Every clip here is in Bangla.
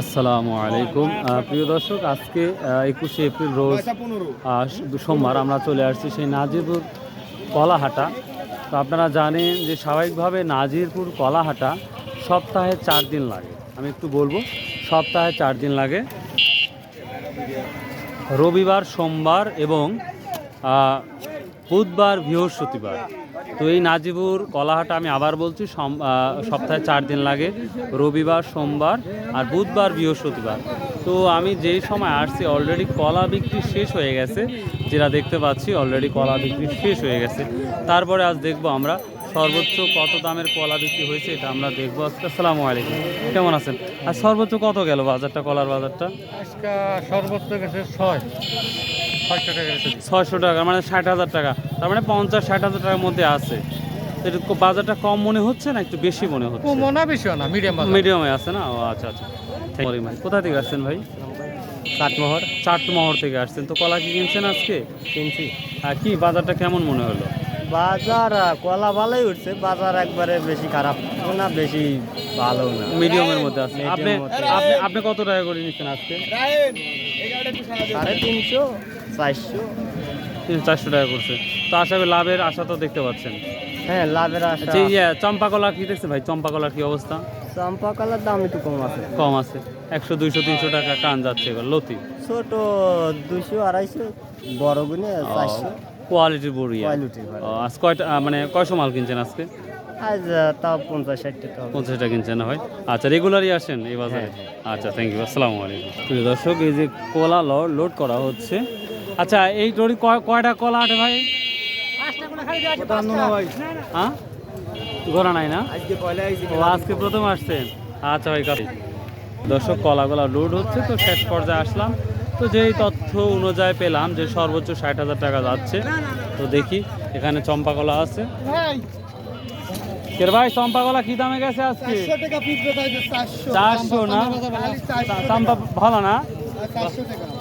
আসসালামু আলাইকুম। প্রিয় দর্শক, আজকে একুশে এপ্রিল রোজ সোমবার আমরা চলে আসছি সেই নাজিরপুর কলাহাটা। তো আপনারা জানেন যে স্বাভাবিকভাবে নাজিরপুর কলাহাটা সপ্তাহে চার দিন লাগে। আমি একটু বলব, সপ্তাহে চার দিন লাগে। রবিবার, সোমবার এবং বুধবার, বৃহস্পতিবার। তো এই নাজিবুর কলাহাটা আমি আবার বলছি সপ্তাহে চার দিন লাগে। রবিবার, সোমবার আর বুধবার, বৃহস্পতিবার। তো আমি যেই সময় আসছি অলরেডি কলা বিক্রি শেষ হয়ে গেছে। যেটা দেখতে পাচ্ছি অলরেডি কলা বিক্রি শেষ হয়ে গেছে। তারপরে আজ দেখব আমরা সর্বোচ্চ কত দামের কলা বিক্রি হয়েছে, এটা আমরা দেখব আজকে। আসসালামু আলাইকুম। কেমন আছেন? আর সর্বোচ্চ কত গেল বাজারটা, কলার বাজারটা? আজকে সর্বোচ্চ গেছে ছয়। ছয়শো টাকা মানে ষাট হাজার টাকা। তার মানে পঞ্চাশ ষাট হাজার টাকার মধ্যে আছে। বাজারটা কম মনে হচ্ছে না একটু বেশি মনে হচ্ছে? মনে বেশি না মিডিয়াম মিডিয়ামে আছে না? ও আচ্ছা আচ্ছা। কোথা থেকে আসছেন ভাই? চাটমহর। চাটমোহর থেকে আসছেন। তো কলা কি কিনছেন আজকে? কিনছি। আর কি বাজারটা কেমন মনে হলো? বাজার কলা ভালোই উঠছে বাজার একবারে বেশি খারাপ না বেশি ভালো না। মিডিয়ামের মধ্যে আছে। আপনি আপনি আপনি কত টাকা করে নিচ্ছেন আজকে? সাড়ে তিনশো চারশো। তিন চারশো টাকা করছে। তো আশা করি লাভের আশা তো দেখতে পাচ্ছেন। হ্যাঁ লাভের আশা। ইয়ে চম্পা কলা কি দেখছেন ভাই? চম্পা কলার কি অবস্থা? চম্পা কলার দাম একটু কম আছে। কম আছে। একশো দুইশো তিনশো টাকা কান যাচ্ছে এবার। লতি? ছোট দুশো আড়াইশো বড় গুনে চারশো। কোয়ালিটির বড়ি কোয়ালিটির ভালো। আজ কয়টা আহ, মানে কয়শো মাল কিনছেন আজকে? আজ আহ, তাও পঞ্চাশ ষাট টাকা হবে। পঞ্চাশটা কিনছেন না ভাই? আচ্ছা রেগুলারই আসেন এই বাজারে? আচ্ছা থ্যাংক ইউ আসসালামু আলাইকুম। প্রিয় দর্শক এই যে কলা ল- লোড করা হচ্ছে। আচ্ছা এই টরি কয়- কয়টা কলা আটে ভাই? হ্যাঁ? ঘোরা নাই না? আজকে ও আজকে প্রথম আসছেন আচ্ছা ভাই কাছে দর্শক কলাগুলা লোড হচ্ছে তো শেষ পর্যায়ে আসলাম। তো যেই তথ্য অনুযায়ী পেলাম যে সর্বোচ্চ ষাট হাজার টাকা যাচ্ছে তো দেখি এখানে চম্পা কলা আছে। ভাই। চম্পা কলা কি দামে গেছে আজকে? চারশো না? চম্পা ভালো না?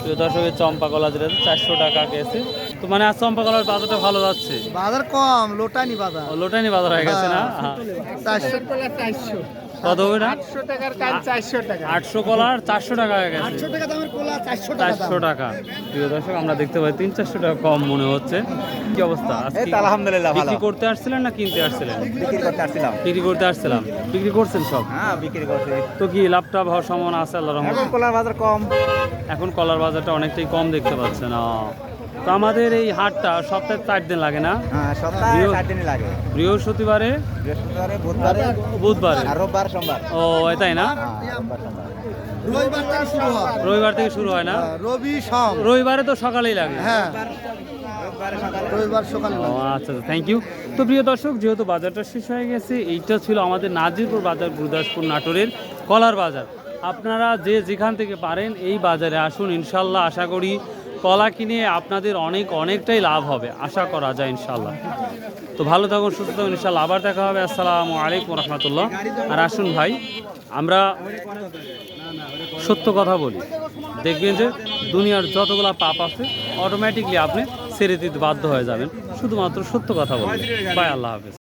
প্রিয় দর্শকের চম্পা কলা যেটা চারশো টাকা গেছে। তো মানে আজ চম্পা কলার বাজারটা ভালো যাচ্ছে? বাজার কম লোটানি বাজার। লোটানি বাজার হয়ে গেছে না? হ্যাঁ। চারশো। কত আটশো টাকার কাজ চারশো টাকা। আটশো কলার চারশো টাকা হয়ে গেছে। টাকা দামের কোলা চারশো চারশো টাকা। প্রিয় দর্শক আমরা দেখতে পাই তিন চারশো টাকা কম মনে হচ্ছে। কি অবস্থা? এই তো আলহামদুলিল্লাহ ভালো। বিক্রি করতে আসছিলেন না কিনতে আসছিলেন? বিক্রি করতে আসছিলাম। বিক্রি করতে আসছিলাম। বিক্রি করছেন সব? হ্যাঁ বিক্রি করছি। তো কি লাভটা হওয়ার সম্ভাবনা আছে আল্লাহ রহমান এখন কলার বাজার কম। এখন কলার বাজারটা অনেকটাই কম দেখতে পাচ্ছেন। তো আমাদের এই হাটটা সপ্তাহে চার দিন লাগে না? হ্যাঁ সপ্তাহে চার দিনই লাগে। বৃহস্পতিবারে? বৃহস্পতিবারে বুধবারে বুধবারে। আর রোববার সোমবার। ও তাই না? হ্যাঁ রোববার থেকে শুরু হয়। রবিবার থেকে শুরু হয় না? রবি সম। রবিবারে তো সকালেই লাগে। হ্যাঁ। রবিবার সকালে। ও আচ্ছা থ্যাংক ইউ তো প্রিয় দর্শক যেহেতু বাজারটা শেষ হয়ে গেছে এইটা ছিল আমাদের নাজিরপুর বাজার গুরুদাসপুর নাটোরের কলার বাজার। আপনারা যে যেখান থেকে পারেন এই বাজারে আসুন ইনশাল্লাহ আশা করি কলা কিনে আপনাদের অনেক, অনেকটাই লাভ হবে, আশা করা যায় ইনশাল্লাহ তো ভালো থাকুন, সুস্থ থাকুন ইনশাল্লাহ আবার দেখা হবে। আসসালামু আলাইকুম রহমতুল্লাহ। আর আসুন ভাই, আমরা সত্য কথা বলি। দেখবেন যে দুনিয়ার যতগুলা পাপ আছে অটোমেটিকলি আপনি ছেড়ে দিতে বাধ্য হয়ে যাবেন। শুধুমাত্র সত্য কথা বলবেন। বাই, আল্লাহ হাফেজ।